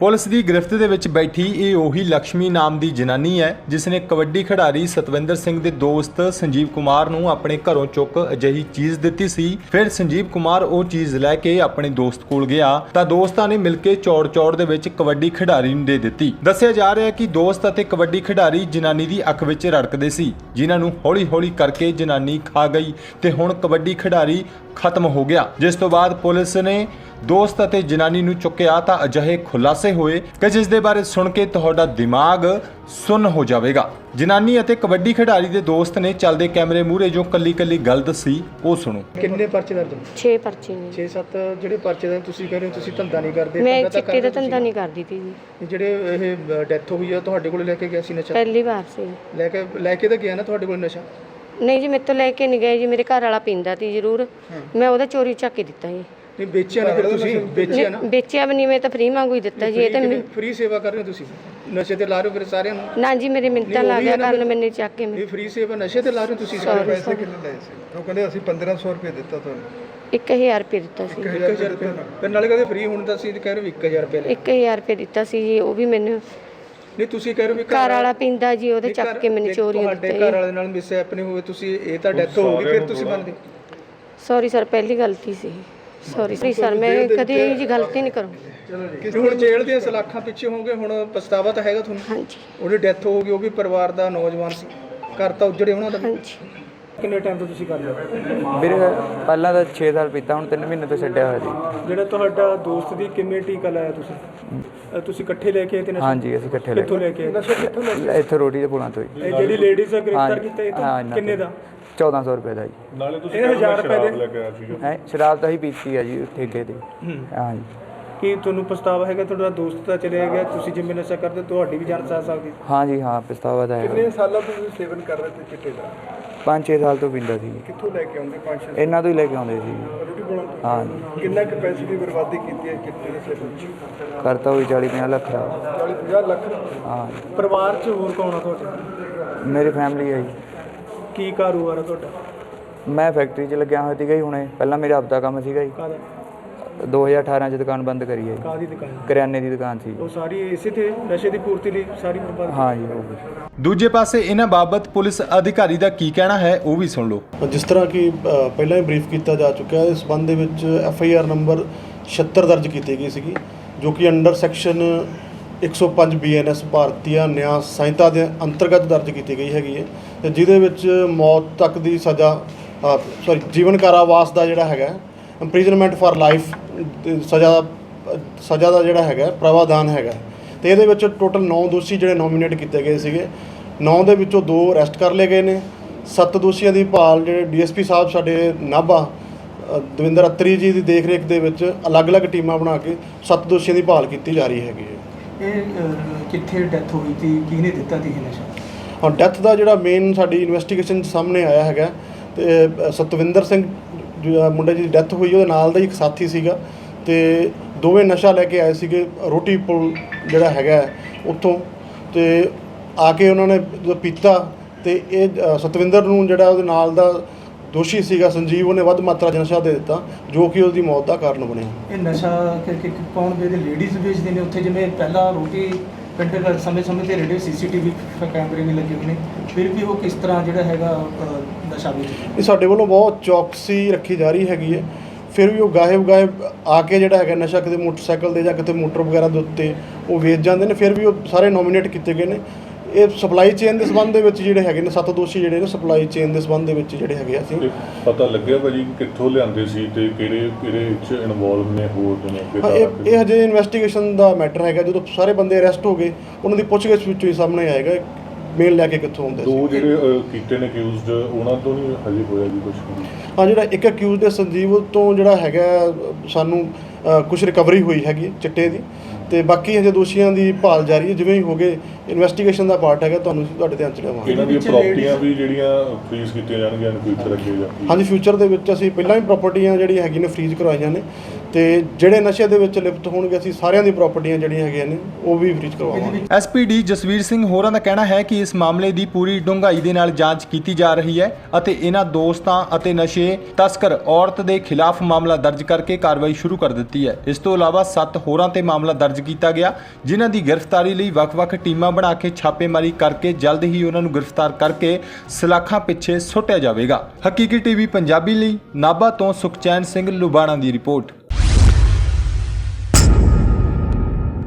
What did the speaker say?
Police ਦੀ ਗ੍ਰਿਫਤ ਦੇ ਵਿੱਚ ਬੈਠੀ ਇਹ ਉਹੀ ਲక్ష్ਮੀ ਨਾਮ ਦੀ ਜਨਾਨੀ ਹੈ, ਜਿਸ ਨੇ ਕਬੱਡੀ ਖਿਡਾਰੀ ਸਤਵਿੰਦਰ ਸਿੰਘ ਦੇ ਦੋਸਤ ਸੰਜੀਵ ਕੁਮਾਰ ਨੂੰ ਆਪਣੇ ਘਰੋਂ ਚੁੱਕ ਅਜਿਹੀ ਚੀਜ਼ ਦਿੱਤੀ ਸੀ। ਫਿਰ ਸੰਜੀਵ ਕੁਮਾਰ ਉਹ ਚੀਜ਼ ਲੈ ਕੇ ਆਪਣੇ ਦੋਸਤ ਕੋਲ ਗਿਆ ਤਾਂ ਦੋਸਤਾਂ ਨੇ ਮਿਲ ਕੇ ਚੌੜ-ਚੌੜ ਦੇ ਵਿੱਚ ਕਬੱਡੀ ਖਿਡਾਰੀ ਨੂੰ ਦੇ ਦਿੱਤੀ। ਦੱਸਿਆ ਜਾ ਰਿਹਾ ਹੈ ਕਿ ਦੋਸਤ ਅਤੇ ਕਬੱਡੀ ਖਿਡਾਰੀ ਜਨਾਨੀ ਦੀ ਅੱਖ ਵਿੱਚ ਰੜਕਦੇ ਸੀ, ਜਿਨ੍ਹਾਂ ਨੂੰ ਹੌਲੀ-ਹੌਲੀ ਕਰਕੇ ਜਨਾਨੀ ਖਾ ਗਈ ਤੇ ਹੁਣ ਕਬੱਡੀ ਖਿਡਾਰੀ ਖਤਮ ਹੋ ਗਿਆ, ਜਿਸ ਤੋਂ ਬਾਅਦ ਪੁਲਿਸ ਨੇ ਦੋਸਤ ਅਤੇ ਜਨਾਨੀ ਨੂੰ ਚੁੱਕਿਆ ਤਾਂ ਅਜਿਹੇ ਖੁਲਾਸੇ ਹੋਏ ਕਿ ਜਿਸ ਦੇ ਬਾਰੇ ਸੁਣ ਕੇ ਤੁਹਾਡਾ ਦਿਮਾਗ ਸੁੰਨ ਹੋ ਜਾਵੇਗਾ। ਜਨਾਨੀ ਅਤੇ ਕਬੱਡੀ ਖਿਡਾਰੀ ਦੇ ਦੋਸਤ ਨੇ ਚੱਲਦੇ ਕੈਮਰੇ ਮੂਹਰੇ ਜੋ ਕੱਲੀ-ਕੱਲੀ ਗੱਲ ਦੱਸੀ ਉਹ ਸੁਣੋ। ਕਿੰਨੇ ਪਰਚੇ ਦਰਜ 6 ਪਰਚੇ ਨੇ। 6-7 ਜਿਹੜੇ ਪਰਚੇ ਦਾ ਤੁਸੀਂ ਕਹਿ ਰਹੇ ਹੋ ਤੁਸੀਂ ਧੰਦਾ ਨਹੀਂ ਕਰਦੇ ਮੈਂ ਚਿੱਟੇ ਦਾ ਧੰਦਾ ਨਹੀਂ ਕਰਦੀ ਜੀ। ਤੁਸੀਂ। ਜਿਹੜੇ ਇਹ ਡੈਥ ਹੋਈ ਆ ਤੁਹਾਡੇ ਕੋਲ ਲੈ ਕੇ ਗਿਆ ਸੀ ਨਸ਼ਾ? ਪਹਿਲੀ ਵਾਰ ਸੀ। ਲੈ ਕੇ ਲੈ ਕੇ ਤਾਂ ਗਿਆ ਨਾ ਤੁਹਾਡੇ ਕੋਲ ਨਸ਼ਾ? ਨਹੀਂ ਜੀ ਮੇਰੇ ਤੋਂ ਲੈ ਕੇ ਨਹੀਂ ਗਏ ਜੀ ਮੇਰੇ ਘਰ ਵਾਲਾ ਪੀਂਦਾ ਤੀ ਜ਼ਰੂਰ। ਮੈਂ ਉਹਦਾ ਚੋਰੀ ਚੱਕ ਕੇ ਦਿੱਤਾ ਜੀ। ਨਹੀਂ ਵੇਚਿਆ ਨਹੀਂ ਫਿਰ ਤੁਸੀਂ? ਵੇਚਿਆ ਨਾ? ਵੇਚਿਆ ਵੀ ਨਹੀਂ ਮੈਂ ਤਾਂ ਫ੍ਰੀ ਮੰਗੂ ਹੀ ਦਿੱਤਾ ਜੀ ਇਹ ਤਾਂ ਮੈਂ- ਫ੍ਰੀ ਸੇਵਾ ਕਰ ਰਹੇ ਹੋ ਤੁਸੀਂ? ਨਸ਼ੇ ਤੇ ਲਾ ਰਹੇ ਹੋ ਫਿਰ ਸਾਰਿਆਂ ਨੂੰ? ਨਾ ਜੀ ਮੇਰੇ ਮਿੰਟਾਂ ਲੱਗ ਗਿਆ ਕਰਨ ਮੈਨੇ ਚੱਕ ਕੇ ਮੈਂ ਇਹ ਫ੍ਰੀ ਸੇਵਾ ਨਸ਼ੇ ਤੇ ਲਾ ਰਹੇ ਹੋ ਤੁਸੀਂ? ਸਾਰੇ ਪੈਸੇ ਕਿੰਨੇ ਲਏ ਸੀ? ਉਹ ਕਹਿੰਦੇ ਅਸੀਂ 1500 ਰੁਪਏ ਦਿੱਤਾ ਤੁਹਾਨੂੰ। 1000 ਰੁਪਏ ਦਿੱਤਾ ਸੀ। 1000 ਰੁਪਏ ਫਿਰ ਨਾਲੇ ਕਹਿੰਦੇ ਫ੍ਰੀ ਹੁਣ ਤਾਂ ਅਸੀਂ ਕਹਿ ਰਹੇ ਹੋ 1000 ਰੁਪਏ ਲੈ। 1000 ਰੁਪਏ ਦਿੱਤਾ ਸੀ ਜੀ ਉਹ ਵੀ ਮੈਨੂੰ ਨਹੀਂ ਤੁਸੀਂ ਕਹਿ ਰਹੇ ਹੋ ਵੀ ਘਰ ਵਾਲਾ ਪੀਂਦਾ ਜੀ ਉਹਦੇ ਚੱਕ ਕੇ ਮੈਨੂੰ ਚੋਰੀ ਤੁਹਾਡੇ ਦਿੱਤਾ ਘਰ ਵਾਲੇ ਨਾਲ ਮਿਸ ਨਹੀਂ ਹੋਵੇ ਤੁਸੀਂ ਇਹ ਤਾਂ ਡੈਥ ਹੋ ਗਈ ਫਿਰ ਤੁਸੀਂ ਮੰਨਦੇ। ਸੌਰੀ ਸਰ ਪਹਿਲੀ ਗਲਤੀ ਸੀ। ਸੌਰੀ ਸਰ ਮੈਂ ਕਦੇ ਇਹ ਜੀ ਗਲਤੀ ਨਹੀਂ ਕਰੂੰਗੀ। ਹੁਣ ਜੇਲ੍ਹ ਦੀਆਂ ਸਲਾਖਾਂ ਪਿੱਛੇ ਹੋਗੇ ਹੁਣ ਪਛਤਾਵਾ ਤਾਂ ਹੈਗਾ ਤੁਹਾਨੂੰ? ਹਾਂਜੀ। ਉਹਦੀ ਡੈਥ ਹੋ ਗਈ ਉਹ ਵੀ ਪਰਿਵਾਰ ਦਾ ਨੌਜਵਾਨ ਸੀ। ਘਰ ਤਾਂ ਉਜੜੇ ਉਹਨਾਂ ਦਾ ਹਾਂਜੀ। ਕਿੰਨੇ ਟਾਈਮ ਤੋਂ ਤੁਸੀਂ ਕਰ ਰਹੇ ਹੋ? ਵੀਰੇ ਪਹਿਲਾਂ ਤਾਂ 6 ਸਾਲ ਪੀਤਾ ਹੁਣ 3 ਮਹੀਨੇ ਤੋਂ ਛੱਡਿਆ ਹੋਇਆ ਸੀ ਜਿਹੜਾ ਤੁਹਾਡਾ ਦੋਸਤ ਦੀ ਕਿਵੇਂ ਟੀਕਾ ਲਾਇਆ ਤੁਸੀਂ? ਅ, ਤੁਸੀਂ ਇਕੱਠੇ ਲੈ ਕੇ ਆਏ ਤੇ ਨਸ਼ਾ ਹਾਂਜੀ ਅਸੀਂ ਇਕੱਠੇ ਲੈ ਕਿੱਥੋਂ ਲੈ ਕੇ ਆਏ? ਨਸ਼ਾ ਕਿੱਥੋਂ ਲੈ ਗਏ ਇੱਥੇ ਰੋਟੀ ਦੇ ਪੁਲਾਂ ਤੋਂ ਹੀ ਇਹ ਜਿਹੜੀ ਲੇਡੀਜ਼ ਦਾ ਗ੍ਰਿਫਤਾਰ ਕੀਤਾ ਇਹ ਹਾਂ, ਤਾਂ ਇਹਨਾਂ ਕਿੰਨੇ। ਦਾ? 1400 ਰੁਪਏ ਦਾ ਜੀ। ਇਹ 1000 ਰੁਪਏ ਦੇ। ਹੈ ਸ਼ਰਾਬ ਤਾਂ ਹੀ ਪੀਤੀ ਆ ਜੀ ਠੇਕੇ ਤੇ। ਹਾਂਜੀ। ਕੀ ਤੁਹਾਨੂੰ ਪਛਤਾਵਾ ਹੈਗਾ? ਤੁਹਾਡਾ ਦੋਸਤ ਤਾਂ ਚਲੇ ਗਿਆ ਤੁਸੀਂ ਜਿਵੇਂ ਨਸ਼ਾ ਕਰਦੇ ਤੁਹਾਡੀ ਵੀ ਜਾਨ ਜਾ ਸਕਦੀ। ਹਾਂਜੀ ਹਾਂ ਪਛਤਾਵਾ ਤਾਂ ਹੈ। ਸਾਲਾਂ ਤੋਂ ਤੁਸੀਂ ਸੇਵਨ ਕਰ ਰਹੇ ਤੇ ਚਿੱਟੇ ਦਾ? 5-6 ਸਾਲ ਤੋਂ ਪੀਂਦਾ ਸੀ। ਕਿੱਥੋਂ ਲੈ ਕੇ ਆਉਂਦੇ ਪੰਜ ਛੇ ਇਹਨਾਂ ਤੋਂ ਹੀ ਲੈ ਕੇ ਆਉਂਦੇ ਸੀ। ਰੋਟੀ ਬਣਾਉਣ ਤੋਂ? ਹਾਂਜੀ ਕਿੰਨਾ ਕੁ ਪੈਸੇ ਦੀ ਬਰਬਾਦੀ ਕੀਤੀ ਹੈ ਚਿੱਟੇ ਦੇ ਸੇਵਨ ਚ ਕਰਤਾ ਹੋਈ 40-50 ਲੱਖ ਦਾ। 40 50 ਲੱਖ? ਹਾਂ। ਪਰਿਵਾਰ 'ਚ ਹੋਰ ਕੌਣ ਆ ਤੁਹਾਡੇ? ਮੇਰੀ ਫੈਮਿਲੀ ਹੈ ਜੀ। ਕੀ ਕਾਰੋਬਾਰ ਆ ਤੁਹਾਡਾ? ਮੈਂ ਫੈਕਟਰੀ 'ਚ ਲੱਗਿਆ ਹੋਇਆ ਸੀਗਾ ਜੀ ਹੁਣੇ। ਪਹਿਲਾਂ ਮੇਰਾ ਆਪਦਾ ਕੰਮ ਸੀਗਾ ਜੀ। ਕਾਹਦਾ? 2018 'ਚ ਦੁਕਾਨ ਬੰਦ ਕਰੀ ਹੈ ਜੀ। ਕਾਹਦੀ ਦੁਕਾਨ? ਕਰਿਆਨੇ ਦੀ ਦੁਕਾਨ ਸੀ। ਉਹ ਸਾਰੀ ਇਸੇ ਤੇ ਨਸ਼ੇ ਦੀ ਪੂਰਤੀ ਲਈ ਸਾਰੀ ਬਰਬਾਦ ਹਾਂ ਜੀ ਹੋ ਗਈ ਦੂਜੇ ਪਾਸੇ ਇਹਨਾਂ ਬਾਬਤ ਪੁਲਿਸ ਅਧਿਕਾਰੀ ਦਾ ਕੀ ਕਹਿਣਾ ਹੈ ਉਹ ਵੀ ਸੁਣ ਲਓ। ਜਿਸ ਤਰ੍ਹਾਂ ਕਿ ਅ, ਪਹਿਲਾਂ ਹੀ ਬਰੀਫ ਕੀਤਾ ਜਾ ਚੁੱਕਿਆ ਹੈ ਇਸ ਸੰਬੰਧ ਦੇ ਵਿੱਚ ਐਫ ਆਈ ਆਰ ਨੰਬਰ 76 ਦਰਜ ਕੀਤੀ ਗਈ ਸੀਗੀ ਜੋ ਕਿ under section 105 B N S Bharatiya Nyaya Sanhita ਦੇ ਅੰਤਰਗਤ ਦਰਜ ਕੀਤੀ ਗਈ ਹੈਗੀ ਹੈ ਤੇ ਜਿਹਦੇ ਵਿੱਚ ਮੌਤ ਤੱਕ ਦੀ ਸਜ਼ਾ ਸੌਰੀ ਜੀਵਨ ਕਾਰਾਵਾਸ ਦਾ ਜਿਹੜਾ ਹੈਗਾ ਇੰਪ੍ਰਿਜ਼ਨਮੈਂਟ ਫਾਰ ਲਾਈਫ ਸਜ਼ਾ ਦਾ ਸਜ਼ਾ ਦਾ ਜਿਹੜਾ ਹੈਗਾ ਪ੍ਰਾਵਧਾਨ ਹੈਗਾ। ਤੇ ਇਹਦੇ ਵਿੱਚ ਟੋਟਲ 9 ਦੋਸ਼ੀ ਜਿਹੜੇ ਨੋਮੀਨੇਟ ਕੀਤੇ ਗਏ ਸੀਗੇ। 9 ਦੇ ਵਿੱਚੋਂ 2 ਅਰੈਸਟ ਕਰ ਲਏ ਗਏ ਨੇ। ਸੱਤ ਦੋਸ਼ੀਆਂ ਦੀ ਭਾਲ ਜਿਹੜੇ ਡੀਐਸਪੀ ਸਾਹਿਬ ਸਾਡੇ ਨਾਭਾ ਦਵਿੰਦਰ ਅਤਰੀ ਜੀ ਦੀ ਦੇਖਰੇਖ ਦੇ ਵਿੱਚ ਅਲੱਗ-ਅਲੱਗ ਟੀਮਾਂ ਬਣਾ ਕੇ ਸੱਤ ਦੋਸ਼ੀਆਂ ਦੀ ਭਾਲ ਕੀਤੀ ਜਾ ਰਹੀ ਹੈਗੀ ਹੈ। ਇਹ ਕਿੱਥੇ ਡੈਥ ਹੋਈ ਸੀ? ਕਿਹਨੇ ਦਿੱਤਾ ਸੀ ਇਹ ਨਸ਼ਾ? ਹੁਣ ਡੈਥ ਦਾ ਜਿਹੜਾ ਮੇਨ ਸਾਡੀ ਇਨਵੈਸਟੀਗੇਸ਼ਨ ਸਾਹਮਣੇ ਆਇਆ ਹੈਗਾ ਤੇ ਸਤਵਿੰਦਰ ਸਿੰਘ ਜਿਹੜਾ ਮੁੰਡੇ ਦੀ ਡੈਥ ਹੋਈ, ਉਹਦੇ ਨਾਲ ਦਾ ਹੀ ਇੱਕ ਸਾਥੀ ਸੀਗਾ ਤੇ ਦੋਵੇਂ ਨਸ਼ਾ ਲੈ ਕੇ ਆਏ ਸੀਗੇ, ਰੋਟੀ ਪੁਲ ਜਿਹੜਾ ਹੈਗਾ ਉੱਥੋਂ ਤੇ ਆ ਕੇ ਉਹਨਾਂ ਨੇ ਜਦੋਂ ਪੀਤਾ ਤੇ ਇਹ ਸਤਵਿੰਦਰ ਨੂੰ ਜਿਹੜਾ ਉਹਦੇ ਨਾਲ ਦਾ ਦੋਸ਼ੀ ਸੀਗਾ ਸੰਜੀਵ, ਉਹਨੇ ਵੱਧ ਮਾਤਰਾ 'ਚ ਨਸ਼ਾ ਦੇ ਦਿੱਤਾ, ਜੋ ਕਿ ਉਹਦੀ ਮੌਤ ਦਾ ਕਾਰਨ ਬਣਿਆ। ਇਹ ਨਸ਼ਾ ਕਿ ਕਿ ਕੌਣ ਵੇਚਦੇ ਲੇਡੀਜ਼ ਵੇਚਦੇ ਨੇ ਉੱਥੇ, ਜਿਵੇਂ ਪਹਿਲਾਂ ਰੋਟੀ ਪਿੰਡ ਘਰ ਸਮੇਂ ਸਮੇਂ ਤੇ ਰੇਡੀਓ ਸੀਸੀਟੀਵੀ ਕੈਮਰੇ ਵੀ ਲੱਗੇ ਹੋਏ ਨੇ। ਫਿਰ ਵੀ ਉਹ ਕਿਸ ਤਰ੍ਹਾਂ ਜਿਹੜਾ ਹੈਗਾ ਨਸ਼ਾ ਵੇਚਦੇ ਇਹ ਸਾਡੇ ਵੱਲੋਂ ਬਹੁਤ ਚੌਕਸੀ ਰੱਖੀ ਜਾ ਰਹੀ ਹੈਗੀ ਹੈ। ਫਿਰ ਵੀ ਉਹ ਗਾਇਬ ਗਾਇਬ ਆ ਕੇ ਜਿਹੜਾ ਹੈਗਾ ਨਸ਼ਾ ਕਿਤੇ ਮੋਟਰਸਾਈਕਲ ਦੇ ਜਾਂ ਕਿਤੇ ਮੋਟਰ ਵਗੈਰਾ ਦੇ ਉੱਤੇ ਉਹ ਵੇਚ ਜਾਂਦੇ ਨੇ ਫਿਰ ਵੀ ਉਹ ਸਾਰੇ ਨੋਮੀਨੇਟ ਕੀਤੇ ਗਏ ਨੇ। ਇਹ ਸਪਲਾਈ ਚੇਨ ਦੇ ਸੰਬੰਧ ਦੇ ਵਿੱਚ ਜਿਹੜੇ ਹੈਗੇ ਨੇ ਸੱਤ ਦੋਸ਼ੀ ਜਿਹੜੇ ਨੇ ਸਪਲਾਈ ਚੇਨ ਦੇ ਸੰਬੰਧ ਦੇ ਵਿੱਚ ਜਿਹੜੇ ਹੈਗੇ ਆ ਅਸੀਂ। ਪਤਾ ਲੱਗਿਆ ਭਾਜੀ ਕਿ ਕਿੱਥੋਂ ਲਿਆਂਦੇ ਸੀ ਤੇ ਕਿਹੜੇ ਕਿਹੜੇ ਵਿੱਚ ਇਨਵੋਲਵ ਨੇ ਹੋਰ ਕਿ ਹਾਂ, ਇਹ ਇਹ ਹਜੇ ਇਨਵੈਸਟੀਗੇਸ਼ਨ ਦਾ ਮੈਟਰ ਹੈਗਾ। ਜਦੋਂ ਸਾਰੇ ਬੰਦੇ ਅਰੈਸਟ ਹੋ ਗਏ ਉਹਨਾਂ ਦੀ ਪੁੱਛਗਿੱਛ ਵਿੱਚੋਂ ਹੀ ਸਾਹਮਣੇ ਆਏਗਾ। ਮੇਲ ਲੈ ਕੇ ਕਿੱਥੋਂ ਆਉਂਦੇ ਸੀ? ਦੋ ਜਿਹੜੇ ਅਹ, ਕੀਤੇ ਨੇ ਅਕਿਊਜ਼ਡ ਉਹਨਾਂ ਤੋਂ ਨਹੀਂ ਹਜੇ ਹੋਇਆ ਜੀ ਕੁਝ ਹਾਂ ਜਿਹੜਾ ਇੱਕ ਅਕਿਊਜ਼ ਦੇ ਸੰਜੀਵ ਤੋਂ ਜਿਹੜਾ ਹੈਗਾ ਸਾਨੂੰ ਕੁਝ ਰਿਕਵਰੀ ਹੋਈ ਹੈਗੀ ਹੈ ਚਿੱਟੇ ਦੀ। ਤੇ ਬਾਕੀ ਹਜੇ ਦੋਸ਼ੀਆਂ ਦੀ ਭਾਲ ਜਾਰੀ ਹੈ ਜਿਵੇਂ ਹੀ ਹੋਗੇ ਇਨਵੈਸਟੀਗੇਸ਼ਨ ਦਾ ਪਾਰਟ ਹੈਗਾ ਤੁਹਾਨੂੰ ਅਸੀਂ ਤੁਹਾਡੇ ਧਿਆਨ ਚ ਲਿਆਵਾਂਗੇ ਇਹਨਾਂ ਦੀਆਂ ਪ੍ਰਾਪਰਟੀਆਂ ਵੀ ਜਿਹੜੀਆਂ ਫ੍ਰੀਜ਼ ਕੀਤੀਆਂ ਜਾਣਗੀਆਂ ਇਨ ਫਿਊਚਰ ਅੱਗੇ ਜਾ ਕੇ? ਹਾਂਜੀ ਫਿਊਚਰ ਦੇ ਵਿੱਚ ਅਸੀਂ ਪਹਿਲਾਂ ਹੀ ਪ੍ਰਾਪਰਟੀਆਂ ਜਿਹੜੀਆਂ ਹੈਗੀਆਂ ਨੇ ਫ੍ਰੀਜ਼ ਕਰਵਾਈਆਂ ਨੇ। ਤੇ ਜਿਹੜੇ ਨਸ਼ੇ ਦੇ ਵਿੱਚ ਲਿਪਤ ਹੋਣਗੇ, ਅਸੀਂ ਸਾਰਿਆਂ ਦੀ ਪ੍ਰਾਪਰਟੀਆਂ ਜਿਹੜੀਆਂ ਹੈਗੀਆਂ ਨੇ, ਉਹ ਵੀ ਫ੍ਰੀਜ਼ ਕਰਵਾਵਾਂਗੇ। ਐਸਪੀਡੀ ਜਸਵੀਰ ਸਿੰਘ ਹੋਰਾਂ ਦਾ ਕਹਿਣਾ ਹੈ ਕਿ ਇਸ ਮਾਮਲੇ ਦੀ ਪੂਰੀ ਡੂੰਘਾਈ ਦੇ ਨਾਲ ਜਾਂਚ ਕੀਤੀ ਜਾ ਰਹੀ ਹੈ ਅਤੇ ਇਹਨਾਂ ਦੋਸਤਾਂ ਅਤੇ ਨਸ਼ੇ ਤਸਕਰ ਔਰਤ ਦੇ ਖਿਲਾਫ ਮਾਮਲਾ ਦਰਜ ਕਰਕੇ ਕਾਰਵਾਈ ਸ਼ੁਰੂ ਕਰ ਦਿੱਤੀ ਹੈ। ਇਸ ਤੋਂ ਇਲਾਵਾ 7 ਹੋਰਾਂ ਤੇ ਮਾਮਲਾ ਦਰਜ ਕੀਤਾ ਗਿਆ, ਜਿਨ੍ਹਾਂ ਦੀ ਗ੍ਰਿਫਤਾਰੀ ਲਈ ਵੱਖ-ਵੱਖ ਟੀਮਾਂ ਬਣਾ ਕੇ ਛਾਪੇਮਾਰੀ ਕਰਕੇ ਜਲਦ ਹੀ ਉਹਨਾਂ ਨੂੰ ਗ੍ਰਿਫਤਾਰ ਕਰਕੇ ਸਲਾਖਾਂ ਪਿੱਛੇ ਸੁੱਟਿਆ ਜਾਵੇਗਾ। ਹਕੀਕੀ ਟੀਵੀ ਪੰਜਾਬੀ ਲਈ ਨਾਭਾ ਤੋਂ ਸੁਖਚੈਨ ਸਿੰਘ ਲੁਬਾਣਾ ਦੀ ਰਿਪੋਰਟ।